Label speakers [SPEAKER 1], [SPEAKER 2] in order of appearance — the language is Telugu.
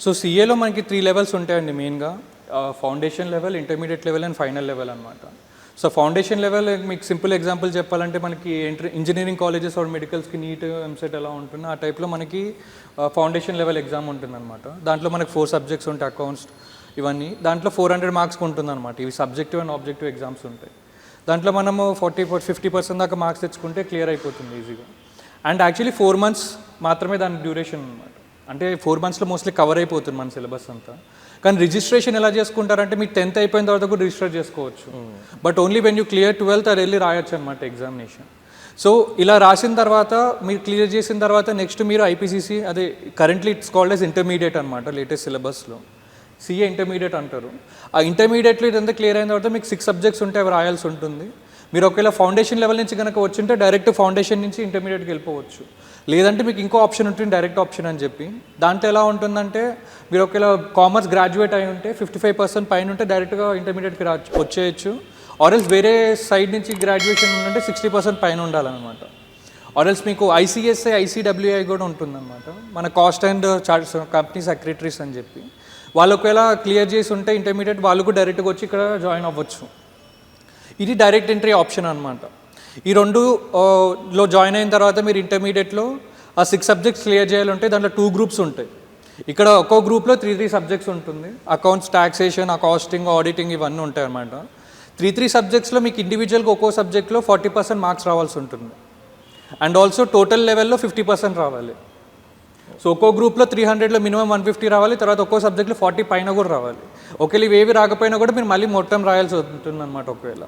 [SPEAKER 1] సో సిఏలో మనకి త్రీ లెవెల్స్ ఉంటాయండి మెయిన్గా foundation level intermediate level and final level అనమాట సో ఫౌండేషన్ లెవెల్ మీకు సింపుల్ ఎగ్జాంపుల్ చెప్పాలంటే మనకి ఎంట్రీ ఇంజనీరింగ్ కాలేజెస్ ఆర్ మెడికల్స్కి నీట్ ఎంసెట్ ఎలా ఉంటుందో ఆ టైప్లో మనకి ఫౌండేషన్ లెవెల్ ఎగ్జామ్ ఉంటుందన్నమాట. దాంట్లో మనకి ఫోర్ సబ్జెక్ట్స్ ఉంటాయి అకౌంట్స్ ఇవన్నీ. దాంట్లో ఫోర్ హండ్రెడ్ మార్క్స్కి ఉంటుందన్నమాట. ఇవి సబ్జెక్టివ్ అండ్ ఆబ్జెక్టివ్ ఎగ్జామ్స్ ఉంటాయి. దాంట్లో మనము ఫార్టీ ఫిఫ్టీ పర్సెంట్ దాకా మార్క్స్ తెచ్చుకుంటే క్లియర్ అయిపోతుంది ఈజీగా అండ్ యాక్చువల్లీ ఫోర్ మంత్స్ మాత్రమే దాని డ్యూరేషన్ అనమాట అంటే ఫోర్ మంత్స్లో మోస్ట్లీ కవర్ అయిపోతుంది మన సిలబస్ అంతా. కానీ రిజిస్ట్రేషన్ ఎలా చేసుకుంటారంటే మీకు టెన్త్ అయిపోయిన తర్వాత కూడా రిజిస్టర్ చేసుకోవచ్చు. But only when you clear twelfth అది వెళ్ళి రాయొచ్చు అనమాట ఎగ్జామినేషన్. సో ఇలా రాసిన తర్వాత మీరు క్లియర్ చేసిన తర్వాత నెక్స్ట్ మీరు ఐపీసీసీ అదే currently it's called as intermediate అనమాట లేటెస్ట్ సిలబస్లో. సిఏ ఇంటర్మీడియట్ అంటారు. ఆ ఇంటర్మీడియట్లో ఇదంతా క్లియర్ అయిన తర్వాత మీకు సిక్స్ సబ్జెక్ట్స్ ఉంటే అవి రాయాల్సి ఉంటుంది. మీరు ఒకవేళ ఫౌండేషన్ లెవెల్ నుంచి కనుక వచ్చింటే డైరెక్ట్ ఫౌండేషన్ నుంచి ఇంటర్మీడియట్కి వెళ్ళిపోవచ్చు. లేదంటే మీకు ఇంకో ఆప్షన్ ఉంటుంది డైరెక్ట్ ఆప్షన్ అని చెప్పి. దాంట్లో ఎలా ఉంటుందంటే మీరు ఒకవేళ కామర్స్ గ్రాడ్యుయేట్ అయి ఉంటే ఫిఫ్టీ ఫైవ్ పర్సెంట్ పైన ఉంటే డైరెక్ట్గా ఇంటర్మీడియట్కి రా వచ్చేయచ్చు. ఆర్ఎల్స్ వేరే సైడ్ నుంచి గ్రాడ్యుయేషన్ ఉందంటే సిక్స్టీ పర్సెంట్ పైన ఉండాలన్నమాట. ఆర్ఎల్స్ మీకు ఐసీఎస్ఐ ఐసీడబ్ల్యూఐ కూడా ఉంటుందన్నమాట. మన cost and charts company secretaries అని చెప్పి. వాళ్ళు ఒకవేళ క్లియర్ చేసి ఉంటే ఇంటర్మీడియట్ వాళ్ళు కూడా డైరెక్ట్గా వచ్చి ఇక్కడ జాయిన్ అవ్వచ్చు. ఇది డైరెక్ట్ ఎంట్రీ ఆప్షన్ అనమాట ఈ రెండు లో జాయిన్ అయిన తర్వాత మీరు ఇంటర్మీడియట్లో ఆ సిక్స్ సబ్జెక్ట్స్ క్లియర్ చేయాలంటే దాంట్లో టూ గ్రూప్స్ ఉంటాయి. ఇక్కడ ఒక్కో గ్రూప్లో త్రీ త్రీ సబ్జెక్ట్స్ ఉంటుంది. అకౌంట్స్ టాక్సేషన్ అకాస్టింగ్ ఆడిటింగ్ ఇవన్నీ ఉంటాయి అనమాట త్రీ త్రీ సబ్జెక్ట్స్లో మీకు ఇండివిజువల్గా ఒక్కో సబ్జెక్ట్లో ఫార్టీ పర్సెంట్ మార్క్స్ రావాల్సి ఉంటుంది. అండ్ ఆల్సో టోటల్ లెవెల్లో ఫిఫ్టీ పర్సెంట్ రావాలి. సో ఒక్కో గ్రూప్లో త్రీ హండ్రెడ్లో మినిమం వన్ ఫిఫ్టీ రావాలి తర్వాత ఒక్కో సబ్జెక్ట్లో ఫార్టీ పైన కూడా రావాలి. ఒకవేళ ఇవేవి రాకపోయినా కూడా మీరు మళ్ళీ మొత్తం రాయాల్సి ఉంటుంది అనమాట ఒకవేళ.